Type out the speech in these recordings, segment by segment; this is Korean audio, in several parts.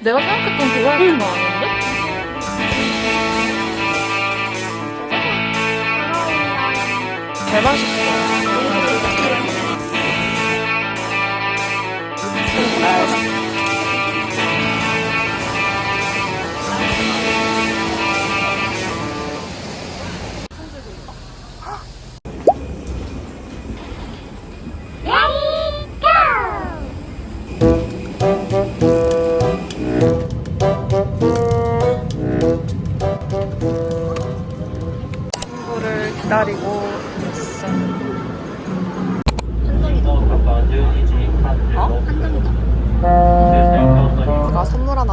내가 생각했던 도라에몽 거 아닌데? 개 맛있어.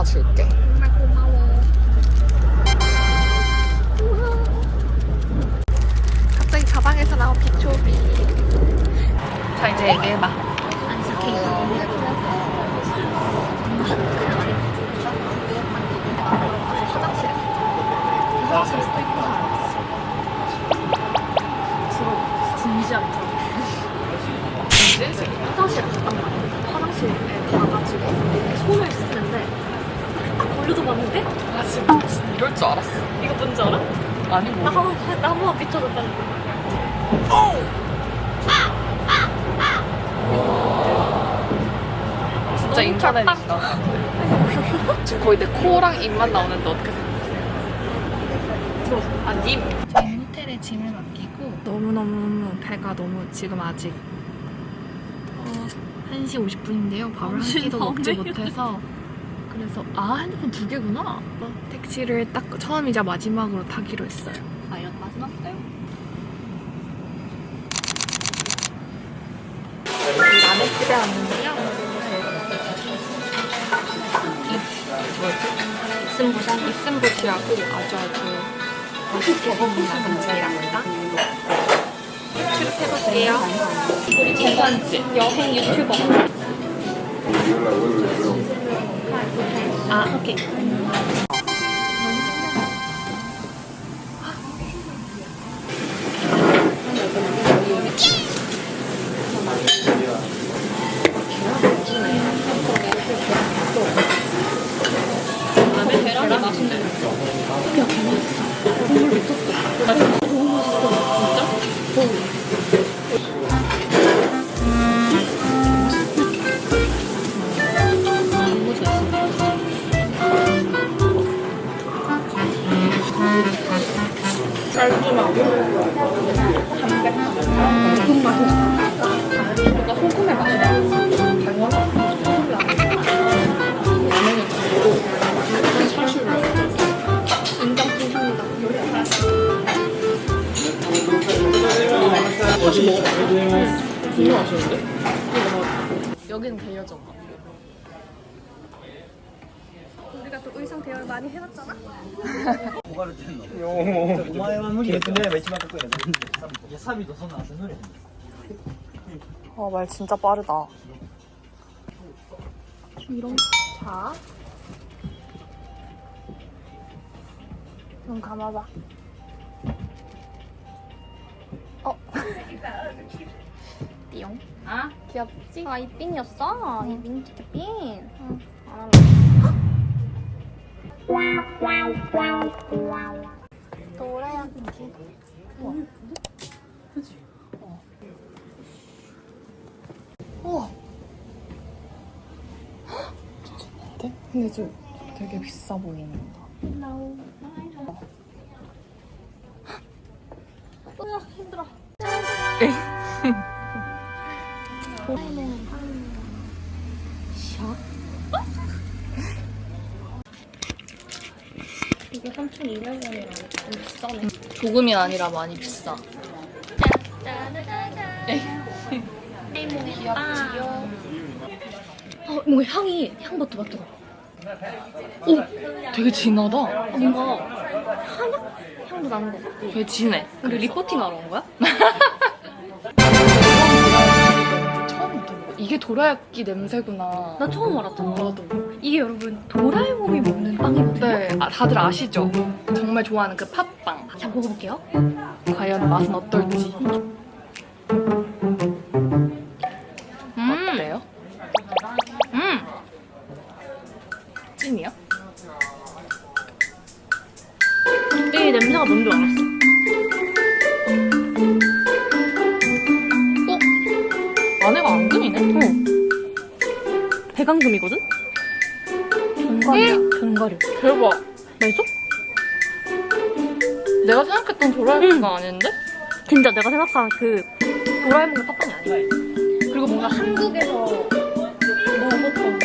줄게. 진짜 인터넷이다. 지금 거의 내 코랑 입만 나오는데 어떻게 생각했어? 아 님. 저희 호텔에 짐을 맡기고 너무너무 배가 너무 지금 아직 어, 1시 50분인데요. 밥을 한 끼도 먹지 못해서 그래서 아 핸드폰 두 개구나. 어, 택시를 딱 처음이자 마지막으로 타기로 했어요. 과연 마지막 때요? 남의 집에 왔는데 이슴보상 이슴보시라고 아주 아주 맛있게 먹는 집이랍니다. 출입해볼게요. 우리 괜찮지? 여행 유튜버. 아 오케이. 여기는 개여정. 우리가 또 의상 대화를 많이 해봤잖아. お前は無理やってやれば一番かっこいいやついやサビとそんなん遊んどれへん 어, 말 진짜 빠르다. 자, 눈 감아봐. 어. 띠용. 아? 귀엽지? 아, 이 핀이었어? 이 민트 핀? 응. 아, 노래야. 우와. 헉, 근데 좀 되게 비싸 보인다. 으아, 힘들어. 이게 3,200원이라고 좀 비싸네. 조금이 아니라 많이 비싸. 귀엽지요? 어, 뭐 향이 향부터 맡아봐. 되게 진하다. 아, 뭔가 한약 향도 나는 것 같고. 되게 진해. 우리 리포팅 하러 온 거야? 이게 도라야끼 냄새구나. 나 처음 알았잖아. 나도. 이게 여러분 도라에몽이 먹는 빵이거든요. 네, 아, 다들 아시죠? 정말 좋아하는 그 팥빵. 자 먹어볼게요. 과연 맛은 어떨지. 음, 배강금이거든? 견과류야, 견과류. 대박. 맛있어? 내가 생각했던 도라에몽가 아닌데? 진짜 내가 생각한 그 도라에몽의 팝빵이 아니야. 그리고 뭔가 한국에서 먹었던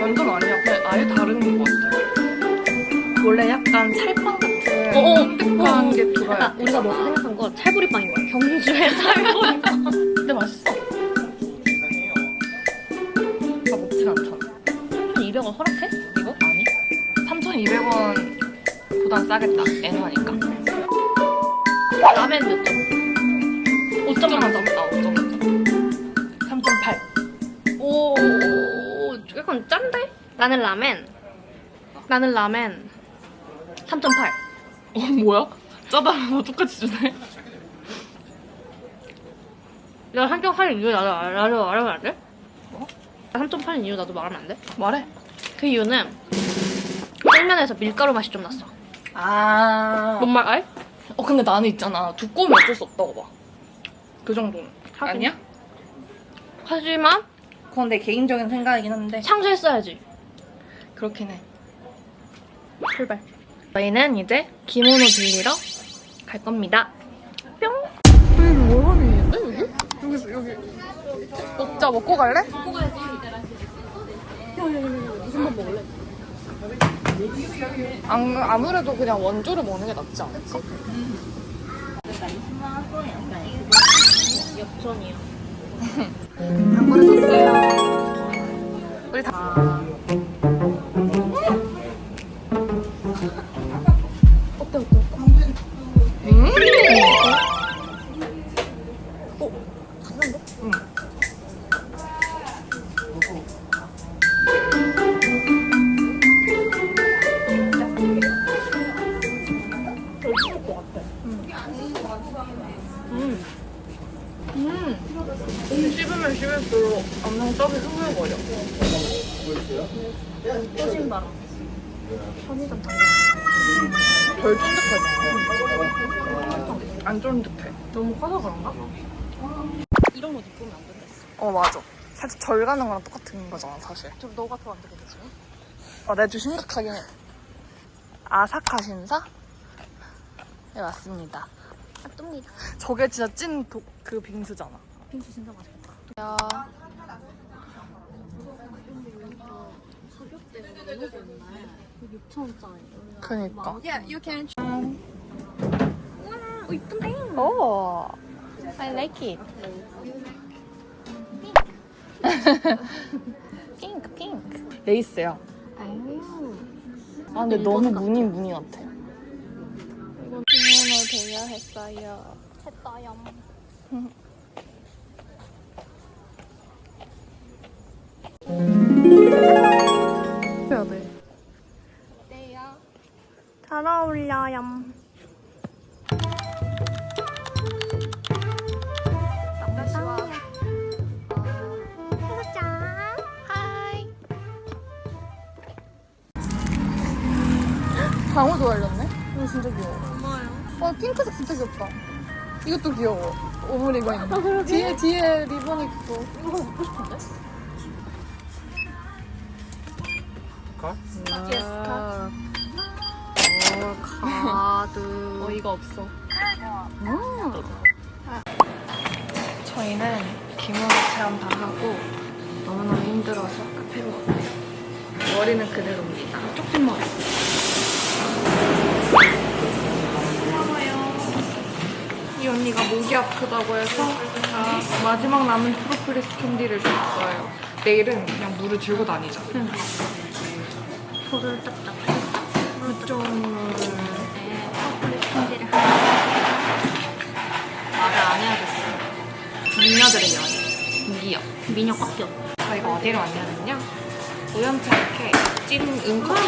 완전 아니야. 그냥 아예 다른 것 같아. 원래 약간 찰빵 같은 어어. 쫀득한 게 도라에몽. 약간 우리가 먹 생각한 거 찰보리빵인 거야. 경주의 찰보리빵. 근데 맛있어. 200원 허락해? 이거? 아니. 3,200원보단 싸겠다. 애노하니까. 라멘 몇 점? 5점 만점. 아, 5점. 3.8. 오, 약간 짠데? 나는 라멘. 나는 라멘. 3.8. 어, 뭐야? 짜다랑 똑같이 주네. 내가 3.8인 이유 나도 알- 나도 말하면 안 돼? 뭐? 3.8인 이유 나도 말하면 안 돼? 말해. 그 이유는 쫄면에서 밀가루 맛이 좀 났어. 아. 뭔 말 알? 어, 근데 나는 있잖아. 두꺼우면 어쩔 수 없다고 봐. 그 정도는. 하긴. 아니야? 하지만 그건 내 개인적인 생각이긴 한데. 상쇄했어야지. 그렇긴 해. 출발. 저희는 이제 기모노 빌리러 갈 겁니다. 뿅. 여기 뭐 일인데, 여기? 여기, 여기. 먹자, 먹고 갈래? 무슨 밥 먹을래? 안, 아무래도 그냥 원조를 먹는 게 낫지 않을까? 역전이요. 한 그릇 샀어요. 우리 다. 안 된다. 어, 맞아. 살짝 절 가는 거랑 똑같은 거잖아, 사실. 좀 너가 더 안 되겠다 지금? 어, 내가 좀 심각하긴 해. 아사카 신사? 네, 맞습니다. 아 뜹니다. 저게 진짜 찐 그 빙수잖아. 빙수 진짜 맛있겠다. 야, 가격대가 너무 좋네. 6천 원짜리. 그니까. Yeah, you can. 와, 어, 이쁜데? 오, I like it. 핑크, 핑크. 레이스야. 아유. 아, 근데 너무 무늬 무늬 같아. 이건 주문을 돼야 했어요. 했어요. 이것도 귀여워. 오므리가 있는. 아, 그러게. 뒤에, 뒤에 리본이 있고. 이거 먹고 싶은데? 예스, 카. 어, 카드. 어이가 없어. 저희는 기모노 체험 다 하고 너무너무 힘들어서 카페로 왔어요. 머리는 그대로입니다. 쪽진 머리. 언니가 목이 아프다고 해서 자, 마지막 남은 프로폴리스 캔디를 줬어요. 내일은 그냥 물을 들고 다니자. 볼을 딱딱. 물종을 캔디를 말을 안 해야겠어요. 미녀들의 여행. 미녀. 미녀 꽉 껴. 저희가 어디로 왔냐면요. 우연치 않게 찐 은커피.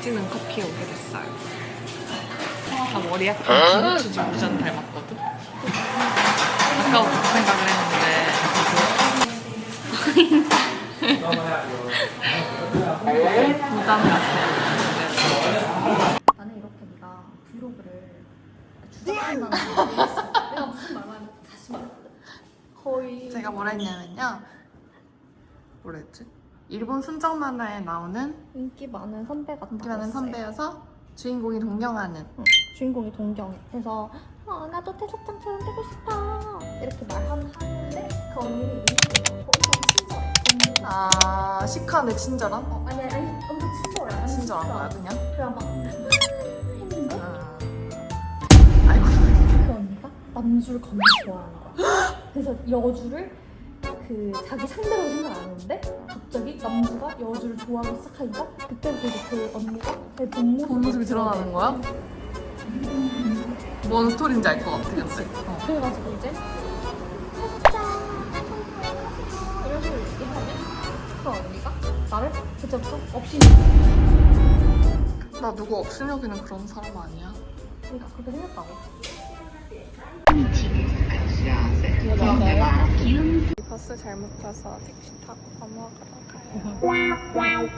찐 은커피에 오게 됐어요. 나 머리 약간 김치 무전 닮았거든? 아까부터 그 생각을 했는데. 무전 같아요. 나는 이렇게 네가 브이로그를 거 내가 무슨 말만 다시 말해. 제가 뭐라 했냐면요. 뭐라 했지? 일본 순정 만화에 나오는 인기 많은 선배 같다. 인기 많은. 선배여서 주인공이 동경하는 응, 주인공이 동경해. 그래서 어, 나도 태석장처럼 되고 싶다. 이렇게 말하는데 그 언니는 이름이 엄청 친절해. 아 시크한데 친절한? 어, 아니 아니 엄청 친절해. 완전 친절한 거야. 그냥? 그냥 막 했는데 아. 아이고 그 언니가 남주를 겁나 좋아하는 거야. 그래서 여주를 그 자기 상대로 생각 안 했는데 갑자기 남주가 여주를 좋아하기 시작하니까 그때부터 이제 그 언니가 제 본모습이, 본 모습이 드러나는 거야? 뭔 스토리인지 알 것 같아 근데 어. 그래가지고 이제 짠 이런 식으로 얘기하면 그 언니가 나를 그때부터 없이 나 누구 없이 여기는 그런 사람 아니야? 그러니까 그렇게 생겼다고. 버스 잘못 타서 택시 타고 넘어가러 가요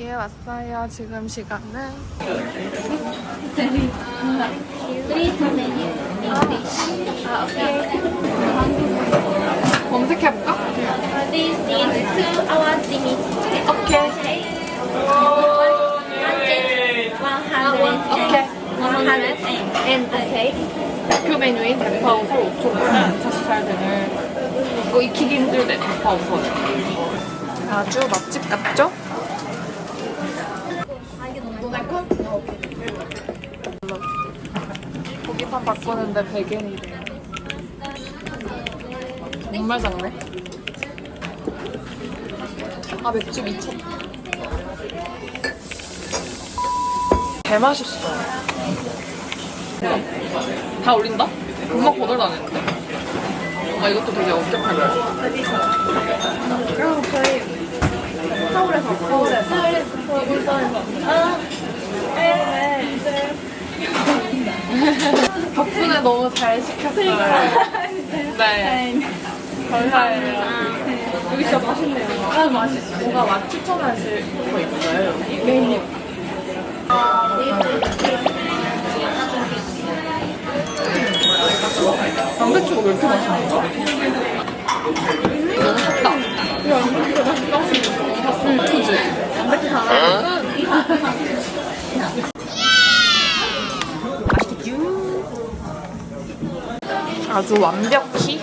예 왔어요 지금 시간은 검색해볼까? This is two hours limit. 오케이 네. 대파 우퍼 잘 되는 이거 익히기 힘들대 대파우소는 아주 맛집 같죠? 고기판 바꾸는데 100엔이래 정말 작네. 아 맥주 미쳤다. 개맛있어. 다 올린다? 금방 거덜나는데. 아 이것도 되게 엄격한 거. 그럼 저희 서울에서 서울에서 서울에서 덕분에 너무 잘 시켰어요. 네. 감사해요. 여기 진짜 맛있네요. 아 맛있어. 뭔가 맛 추천하실 거 있어요? 메뉴. 양배추가 왜 이렇게 맛있는 거야? 너무 샀다. 야, 양배추가 맛있다. 응, 그지? 양배추 다 아주 완벽히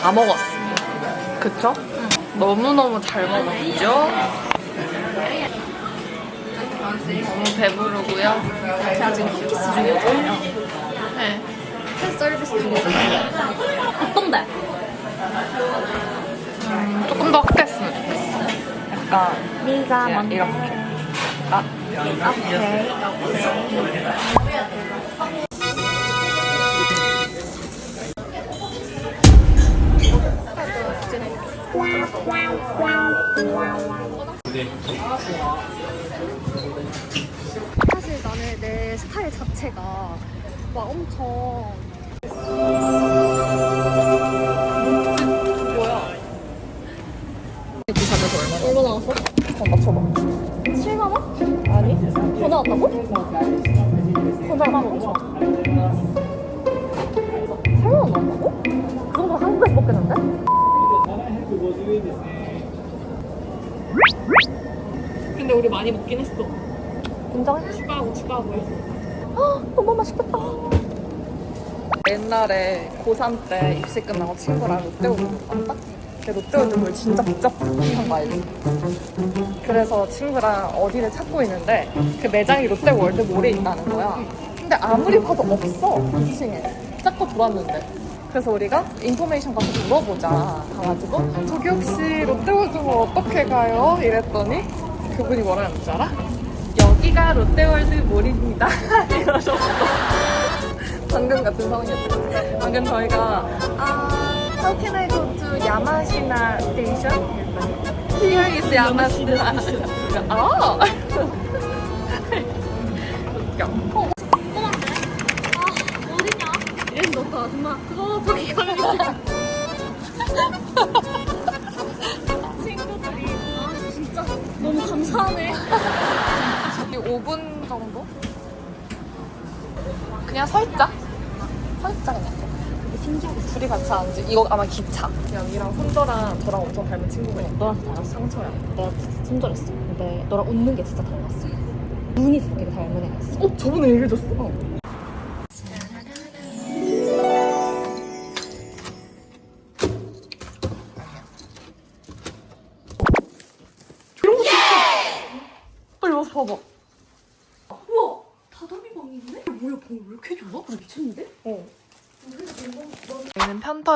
다 먹었어. 그쵸? 너무너무 잘 먹었죠? 너무 배부르고요. 제가 지금 홈키스 중이거든요. 네. 팬 서비스 중이거든요. 어떤데? 음, 조금 더 확대했으면 좋겠어. 약간 네가 그냥 이렇게. 아, 오케이. 사실 나는 내 스타일 자체가 막 엄청 얼마나? 얼마 나왔어? 어, 맞춰봐. 7만 원? 아니. 더 나왔다고? 더 나왔다고? 8만 원 나왔다고? 그 정도 한국에서 먹겠는데? 근데 우리 많이 먹긴 했어. 인정해? 추가하고 추가하고 해서. 헉, 너무 맛있겠다. 옛날에 고3 때 입시 끝나고 친구랑 롯데월드 갔다? 근데 롯데월드를 진짜 복잡한 거 알지? 그래서 친구랑 어디를 찾고 있는데 그 매장이 롯데월드 몰에 있다는 거야. 근데 아무리 봐도 없어, 2층에. 찾고 돌았는데. 그래서 우리가 인포메이션 가서 물어보자. 가가지고 저기 혹시 롯데월드몰 어떻게 가요? 이랬더니 그분이 뭐라는 줄 알아? 여기가 롯데월드 몰입니다. 이러셨어. 방금 같은 상황이었죠. 방금 저희가 아, how can I go to 야마시나? 이랬더니 Here is 야마시나. 아, 웃겨. 너다 정말 그거 저기 가는 친구들이 아 진짜 너무 감사하네. 이 5분 정도 그냥 서 있자. 서 있자 그냥. 신기하게 둘이 같이 앉지. 이거 아마 기차. 여기랑 혼더랑 저랑 엄청 닮은 친구가 있어. 너랑 닮았어. 상처야. 내가 진짜 친절했어. 근데 너랑 웃는 게 진짜 닮았어. 눈이 되게 닮은 애가 있어. 어 저번에 얘기해줬어. 이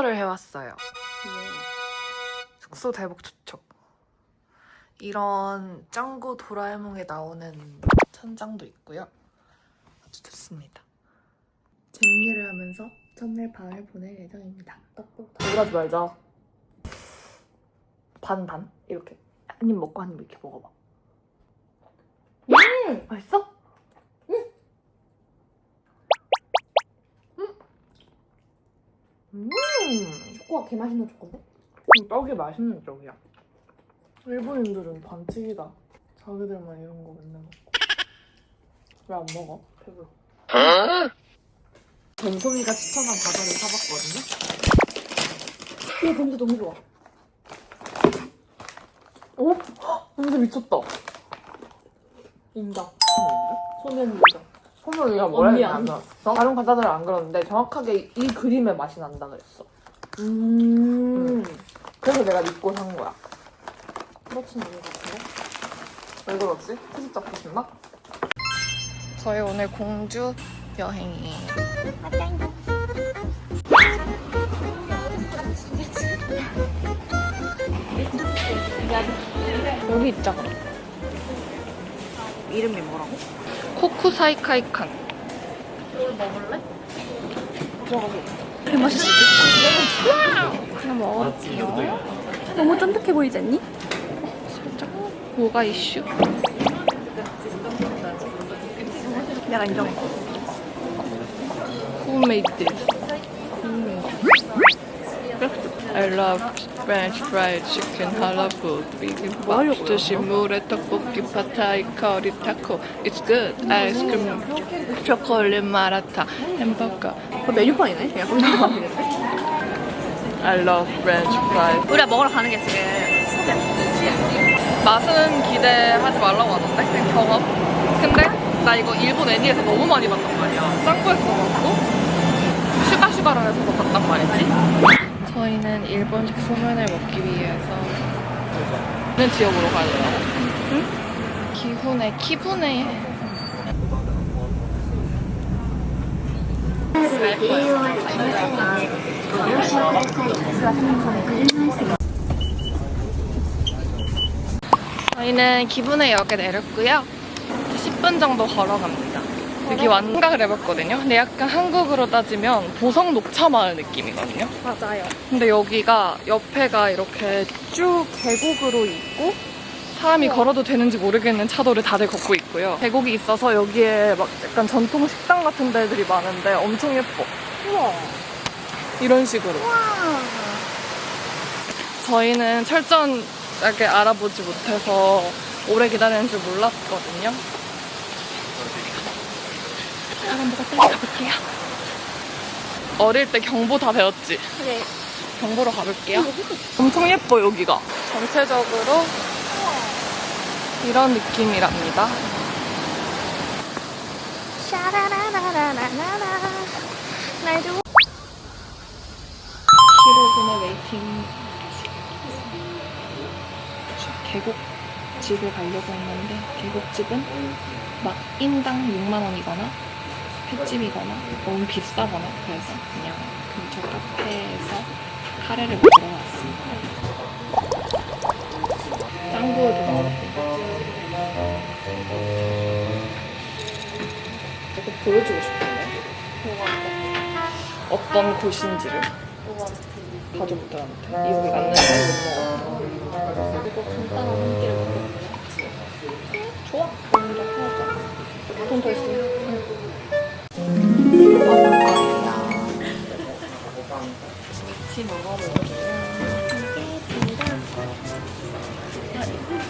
편터를 해왔어요. 숙소 대복 추천. 이런 짱구 도라에몽에 나오는 천장도 있고요. 아주 좋습니다. 잼미를 하면서 첫날 밤을 보낼 예정입니다. 억울하지 말자. 반 반 이렇게 한 입 먹고 한 입 이렇게 먹어봐. 음 맛있어? 음. 음. 초코가 개 맛있는 초코인데? 떡이 맛있는 쪽이야. 일본인들은 반칙이다. 자기들만 이런 거 맨날 먹고. 왜 안 먹어? 배불러. 전소미가 추천한 과자를 사봤거든요. 오, 냄새 너무 좋아. 오? 헉, 냄새 미쳤다. 인정. 소면 요정. 소면이가 뭐라 언니 해야 되나? 다른 과자들은 안 그러는데 정확하게 이 그림의 맛이 난다 그랬어. 음. 그래서 내가 믿고 산 거야. 그렇진 않은 것 같은데? 왜 그러지? 트집 잡고 싶나? 저희 오늘 공주 여행이에요. 여기 있잖아. 이름이 뭐라고? 코쿠사이카이칸. 이걸 먹을래? 들어가서. 개 맛있어. 그냥 먹을게요. 너무 쫀득해 보이지 않니? 살짝 뭐가 이슈? 내가 인정해. Who made this? I love French fried chicken, halal bibimbap, sushi, 물에 떡볶이, 파타이, 커리, 타코. It's good. 아이스크림, 초콜릿, 마라탕, 햄버거. 그 메뉴판이네? 그냥 I love French fries. 우리가 먹으러 가는 게 지금 맛은 기대하지 말라고 하던데 그냥 경험 근데 나 이거 일본 애니에서 너무 많이 봤단 말이야 짱구에서도 봤고 슈가슈가라에서도 봤단 말이지 저희는 일본식 소면을 먹기 위해서 있는 지역으로 가려고 응? 기훈의 키분의 저희는 기분의 역에 내렸고요. 10분 정도 걸어갑니다. 여기 완 생각을 해봤거든요. 근데 약간 한국으로 따지면 보성 녹차 마을 느낌이거든요. 맞아요. 근데 여기가 옆에가 이렇게 쭉 계곡으로 있고 사람이 걸어도 되는지 모르겠는 차도를 다들 걷고 있고요. 계곡이 있어서 여기에 막 약간 전통 식당 같은 데들이 많은데 엄청 예뻐. 우와. 이런 식으로. 저희는 철저하게 알아보지 못해서 오래 기다리는 줄 몰랐거든요. 사람보다 빨리 가볼게요. 어릴 때 경보 다 배웠지? 그래. 경보로 가볼게요. 엄청 예뻐, 여기가. 전체적으로 이런 느낌이랍니다. 날 줘. 15분의 웨이팅. 계곡 집을 가려고 했는데 계곡집은 막 인당 6만 원이거나 횟집이거나? 너무 비싸거나? 그래서 그냥 근처 카페에서 카레를 먹으러 왔습니다. 짱구도 이거 보여주고 싶은데? 어떤 곳인지를 가족들한테. 여기 갔는데 못 먹었어 이거 간단한 한 끼를 먹어. 좋아. 먼저 하자 돈더 있으면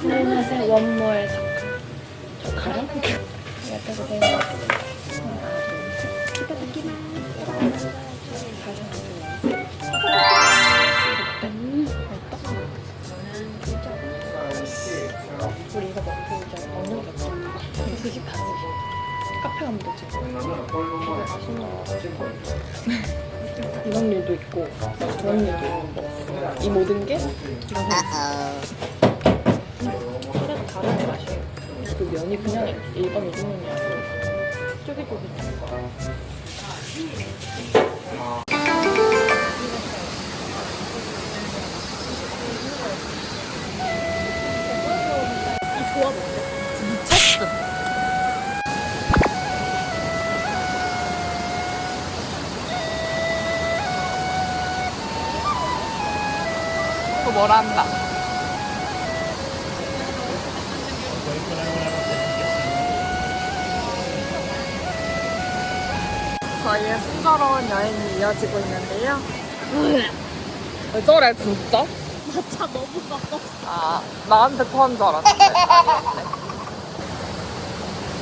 스미마세 원몰 젓가락 이렇게 카페 가면 되지. 이런 일도 있고 저런 일도 거. 이 모든 게 이런 그래도 다른 맛이에요. 그 면이 그냥 일반 우동면이 아니고 쫄깃쫄깃한 거. 이 조합 뭐라 한다. 저희의 순조로운 여행이 이어지고 있는데요. 왜 저래 진짜? 차 너무 가까워. 아 나한테 토한 줄 알았는데.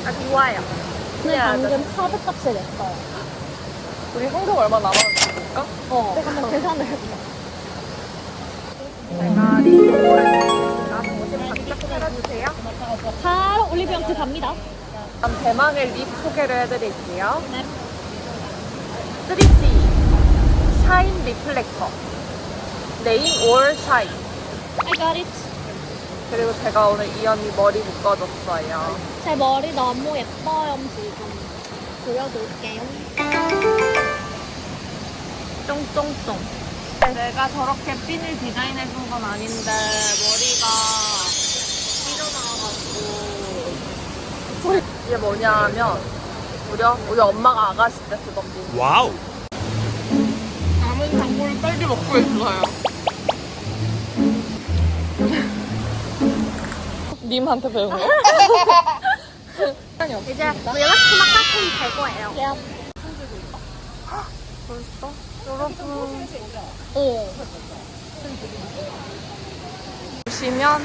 아 좋아요. 근데 방금 카드 값을 냈어요. 우리 현금 얼마 남았는지 볼까? 어. 한번 계산을 해볼 바짝 차려주세요. 바로 올리브영트 갑니다. 그럼 대망의 립 소개를 해드릴게요. 네. 3C 샤인 리플렉터 레인 올 샤인 I got it. 그리고 제가 오늘 이 언니 머리 묶어줬어요. 제 머리 너무 예뻐요, 지금. 보여드릴게요. 쫑쫑쫑. 내가 저렇게 핀을 디자인해준 건 아닌데 머리가 삐져나와가지고 이게 뭐냐면 무려 우리 엄마가 아가씨 때 쓰던 핀. 와우. 남은 장모를 빨리 먹고 있어요. 님한테 배운 거? 이제 릴렉스 마카톤 될 거예요. 벌써? 여러분. 어. 보시면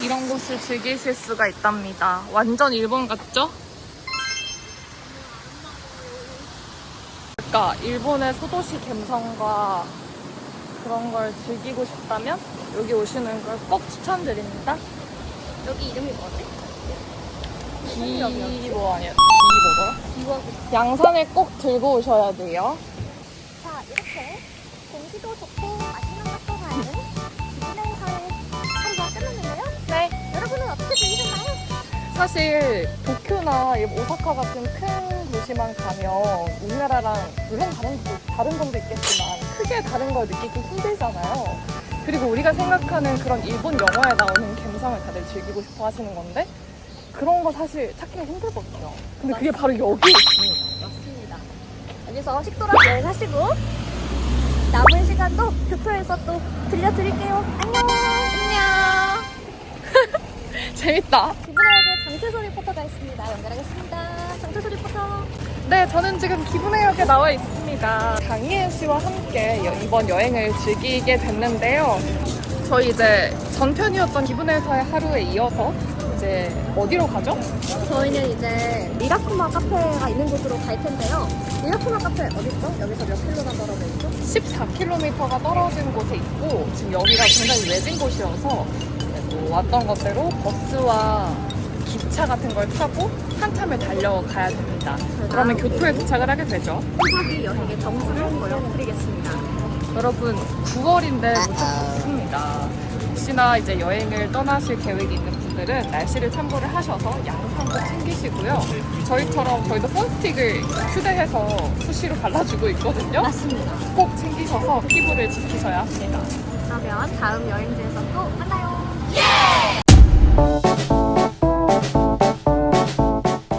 이런 곳을 즐기실 수가 있답니다. 완전 일본 같죠? 그러니까 일본의 소도시 감성과 그런 걸 즐기고 싶다면 여기 오시는 걸 꼭 추천드립니다. 여기 이름이 뭐지? 기뭐 아니야? 기 뭐더라? 양산을 꼭 들고 오셔야 돼요. 자, 이렇게 공기도 좋고 맛있는 것도 많은 기분의 사회 한번 끝났는데요. 네. 여러분은 어떻게 즐기셨나요? 사실 도쿄나 이 오사카 같은 큰 도시만 가면 우리나라랑 물론 다른 도- 다른 점도 있겠지만 크게 다른 걸 느끼기 힘들잖아요. 그리고 우리가 생각하는 그런 일본 영화에 나오는 감성을 다들 즐기고 싶어 하시는 건데 그런 거 사실 찾기가 힘들거든요. 근데 그게 바로 여기 있습니다. 맞습니다. 여기서 식도락 여행 하시고 남은 시간도 교토에서 또 들려드릴게요. 안녕. 안녕. 재밌다. 기분하게 장태소 리포터가 있습니다. 연결하겠습니다. 장태소 리포터. 네, 저는 지금 기분의 역에 나와 있습니다. 장희은 씨와 함께 여- 이번 여행을 즐기게 됐는데요. 저희 이제 전편이었던 기분의 서의 하루에 이어서 이제 어디로 가죠? 저희는 이제 미라쿠마 카페가 있는 곳으로 갈 텐데요. 미라쿠마 카페 어딨죠? 여기서 몇 킬로나 떨어져 있죠? 14km가 떨어진 곳에 있고 지금 여기가 굉장히 외진 곳이어서 뭐 왔던 것대로 버스와 기차 같은 걸 타고 한참을 달려가야 됩니다. 그러면 교토에 도착을 하게 되죠. 1박 2일 여행의 점수를 보여드리겠습니다. 여러분 9월인데 무척 덥습니다. 혹시나 이제 여행을 떠나실 계획이 있는 분들은 날씨를 참고를 하셔서 양산도 챙기시고요. 저희처럼 저희도 선스틱을 휴대해서 수시로 발라주고 있거든요. 맞습니다. 꼭 챙기셔서 피부를 지키셔야 합니다. 그러면 다음 여행지에서 또 만나요.